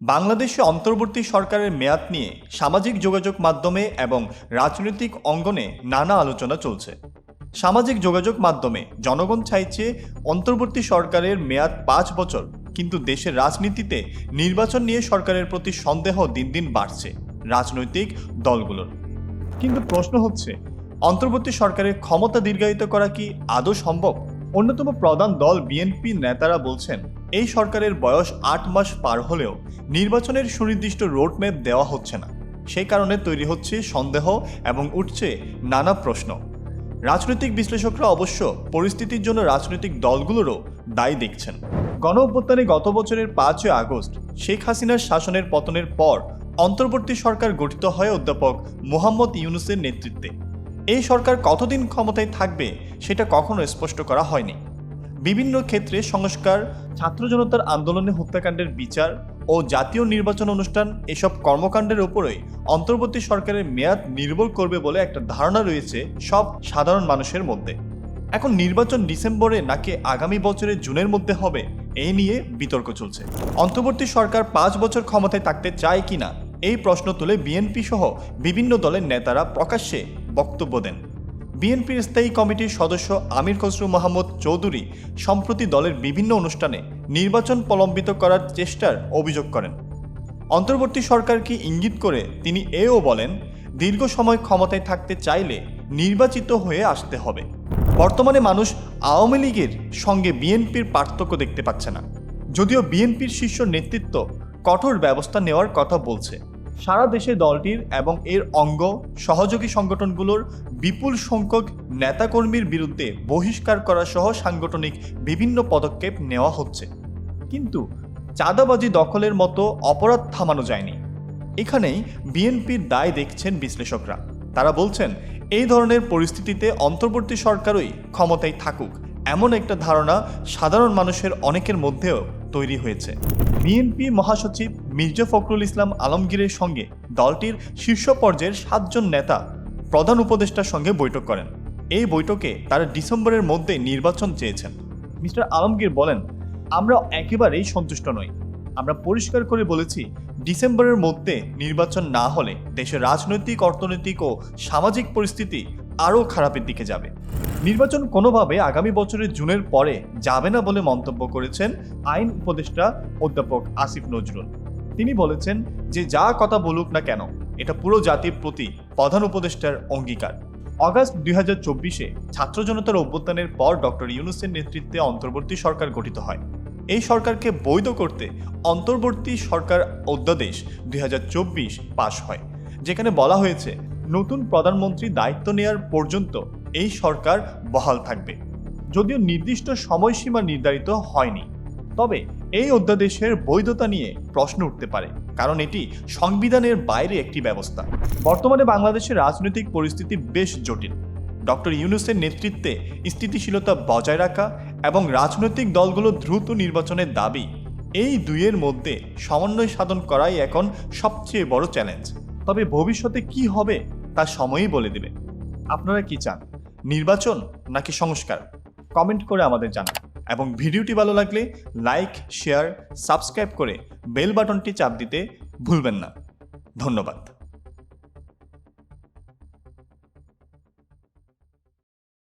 বাংলাদেশে অন্তর্বর্তী সরকারের মেয়াদ নিয়ে সামাজিক যোগাযোগ মাধ্যমে এবং রাজনৈতিক অঙ্গনে নানা আলোচনা চলছে। সামাজিক যোগাযোগ মাধ্যমে জনগণ চাইছে অন্তর্বর্তী সরকারের মেয়াদ পাঁচ বছর, কিন্তু দেশের রাজনীতিতে নির্বাচন নিয়ে সরকারের প্রতি সন্দেহ দিন দিন বাড়ছে রাজনৈতিক দলগুলোর। কিন্তু প্রশ্ন হচ্ছে, অন্তর্বর্তী সরকারের ক্ষমতা দীর্ঘায়িত করা কি আদৌ সম্ভব? অন্যতম প্রধান দল বিএনপি নেতারা বলছেন এই সরকারের বয়স আট মাস পার হলেও নির্বাচনের সুনির্দিষ্ট রোডম্যাপ দেওয়া হচ্ছে না। সেই কারণে তৈরি হচ্ছে সন্দেহ এবং উঠছে নানা প্রশ্ন। রাজনৈতিক বিশ্লেষকরা অবশ্য পরিস্থিতির জন্য রাজনৈতিক দলগুলোরও দায়ী দেখছেন। গণ অভ্যুত্থানে গত বছরের পাঁচই আগস্ট শেখ হাসিনার শাসনের পতনের পর অন্তর্বর্তী সরকার গঠিত হয় অধ্যাপক মোহাম্মদ ইউনুসের নেতৃত্বে। এই সরকার কতদিন ক্ষমতায় থাকবে সেটা কখনো স্পষ্ট করা হয়নি। বিভিন্ন ক্ষেত্রে সংস্কার, ছাত্র জনতার আন্দোলনে হত্যাকাণ্ডের বিচার ও জাতীয় নির্বাচন অনুষ্ঠান এসব কর্মকাণ্ডের উপরেই অন্তর্বর্তী সরকারের মেয়াদ নির্ভর করবে বলে একটা ধারণা রয়েছে সব সাধারণ মানুষের মধ্যে। এখন নির্বাচন ডিসেম্বরে নাকি আগামী বছরের জুনের মধ্যে হবে এই নিয়ে বিতর্ক চলছে। অন্তর্বর্তী সরকার পাঁচ বছর ক্ষমতায় থাকতে চায় কিনা, এই প্রশ্ন তুলে বিএনপি সহ বিভিন্ন দলের নেতারা প্রকাশ্যে বক্তব্য দেন। বিএনপির স্থায়ী কমিটির সদস্য আমির খসরু মাহমুদ চৌধুরী সম্প্রতি দলের বিভিন্ন অনুষ্ঠানে নির্বাচন প্রলম্বিত করার চেষ্টার অভিযোগ করেন। অন্তর্বর্তী সরকারকে ইঙ্গিত করে তিনি এও বলেন, দীর্ঘ সময় ক্ষমতায় থাকতে চাইলে নির্বাচিত হয়ে আসতে হবে। বর্তমানে মানুষ আওয়ামী লীগের সঙ্গে বিএনপির পার্থক্য দেখতে পাচ্ছে না। যদিও বিএনপির শীর্ষ নেতৃত্ব কঠোর ব্যবস্থা নেওয়ার কথা বলছে। সারা দেশে দলটির এবং এর অঙ্গ, সহযোগী সংগঠনগুলোর বিপুল সংখ্যক নেতাকর্মীর বিরুদ্ধে বহিষ্কার করা সহ সাংগঠনিক বিভিন্ন পদক্ষেপ নেওয়া হচ্ছে। কিন্তু চাঁদাবাজি দখলের মতো অপরাধ থামানো যায়নি। এখানেই বিএনপির দায় দেখছেন বিশ্লেষকরা। তারা বলছেন, এই ধরনের পরিস্থিতিতে অন্তর্বর্তী সরকারই ক্ষমতায় থাকুক, এমন একটা ধারণা সাধারণ মানুষের অনেকের মধ্যেও তৈরি হয়েছে। বিএনপি মহাসচিব মির্জা ফখরুল ইসলাম আলমগীরের সঙ্গে দলটির শীর্ষ পর্যায়ের সাতজন নেতা প্রধান উপদেষ্টার সঙ্গে বৈঠক করেন। এই বৈঠকে তারা ডিসেম্বরের মধ্যে নির্বাচন চেয়েছেন। মিস্টার আলমগীর বলেন, আমরা একেবারেই সন্তুষ্ট নই। আমরা পরিষ্কার করে বলেছি, ডিসেম্বরের মধ্যে নির্বাচন না হলে দেশের রাজনৈতিক, অর্থনৈতিক ও সামাজিক পরিস্থিতি আরও খারাপের দিকে যাবে। নির্বাচন কোনোভাবে আগামী বছরের জুনের পরে যাবে না বলে মন্তব্য করেছেন আইন উপদেষ্টা অধ্যাপক আসিফ নজরুল। তিনি বলেছেন যে যা কথা বলুক না কেন, এটা পুরো জাতির প্রতি প্রধান উপদেষ্টার অঙ্গীকার। অগাস্ট দুই হাজার চব্বিশে ছাত্র জনতার অভ্যুত্থানের পর ডক্টর ইউনুসের নেতৃত্বে অন্তর্বর্তী সরকার গঠিত হয়। এই সরকারকে বৈধ করতে অন্তর্বর্তী সরকার অধ্যাদেশ দুই হাজার চব্বিশ পাশ হয়, যেখানে বলা হয়েছে নতুন প্রধানমন্ত্রী দায়িত্ব নেয়ার পর্যন্ত এই সরকার বহাল থাকবে। যদিও নির্দিষ্ট সময়সীমা নির্ধারিত হয়নি, তবে এই অধ্যাদেশের বৈধতা নিয়ে প্রশ্ন উঠতে পারে, কারণ এটি সংবিধানের বাইরে একটি ব্যবস্থা। বর্তমানে বাংলাদেশের রাজনৈতিক পরিস্থিতি বেশ জটিল। ডক্টর ইউনুসের নেতৃত্বে স্থিতিশীলতা বজায় রাখা এবং রাজনৈতিক দলগুলো দ্রুত নির্বাচনের দাবি, এই দুইয়ের মধ্যে সমন্বয় সাধন করাই এখন সবচেয়ে বড় চ্যালেঞ্জ। তবে ভবিষ্যতে কি হবে, তা সময়ই বলে দেবে। আপনারা কি চান, নির্বাচন নাকি সংস্কার? কমেন্ট করে আমাদের জানান। এবং ভিডিওটি ভালো লাগলে লাইক, শেয়ার, সাবস্ক্রাইব করে বেল বাটনটি চাপ দিতে ভুলবেন না। ধন্যবাদ।